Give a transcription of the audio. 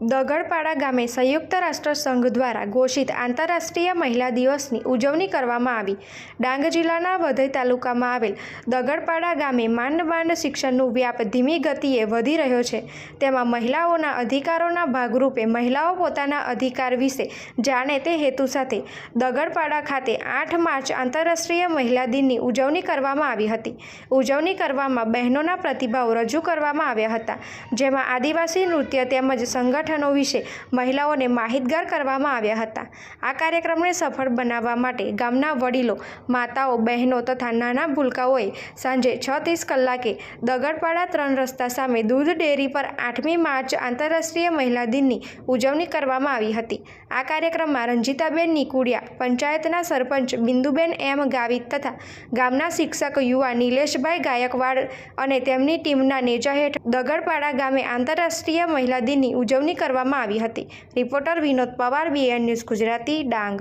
દગડપાડા ગામે સંયુક્ત રાષ્ટ્ર સંઘ દ્વારા ઘોષિત આંતરરાષ્ટ્રીય મહિલા દિવસની ઉજવણી કરવામાં આવી. ડાંગ જિલ્લાના વધઈ તાલુકામાં આવેલ દગડપાડા ગામે માંડ માંડ શિક્ષણનું વ્યાપ ધીમી ગતિએ વધી રહ્યો છે. તેમાં મહિલાઓના અધિકારોના ભાગરૂપે મહિલાઓ પોતાના અધિકાર વિશે જાણે તે હેતુ સાથે દગડપાડા ખાતે આઠ માર્ચ આંતરરાષ્ટ્રીય મહિલા દિનની ઉજવણી કરવામાં આવી હતી. ઉજવણી કરવામાં બહેનોના પ્રતિભાવો રજૂ કરવામાં આવ્યા હતા, જેમાં આદિવાસી નૃત્ય તેમજ સંગઠનો વિશે મહિલાઓને માહિતગાર કરવામાં આવ્યા હતા. આ કાર્યક્રમને સફળ બનાવવા માટે ગામના વડીલો, માતાઓ, બહેનો તથા નાના ભૂલકાઓએ સાંજે છ ત્રીસ કલાકે દગડપાડા ત્રણ રસ્તા સામે દૂધ ડેરી પર આઠમી માર્ચ આંતરરાષ્ટ્રીય મહિલા દિનની ઉજવણી કરવામાં આવી હતી. આ કાર્યક્રમમાં રંજીતાબેન નિકુડિયા, પંચાયતના સરપંચ બિંદુબેન એમ ગાવિત તથા ગામના શિક્ષક યુવા નિલેશભાઈ ગાયકવાડ અને તેમની ટીમના નેજા હેઠળ દગડપાડા ગામે આંતરરાષ્ટ્રીય મહિલા દિનની ઉજવણી કરવામાં આવી હતી. Reporter Vinod Pawar BN news Gujarati Dang.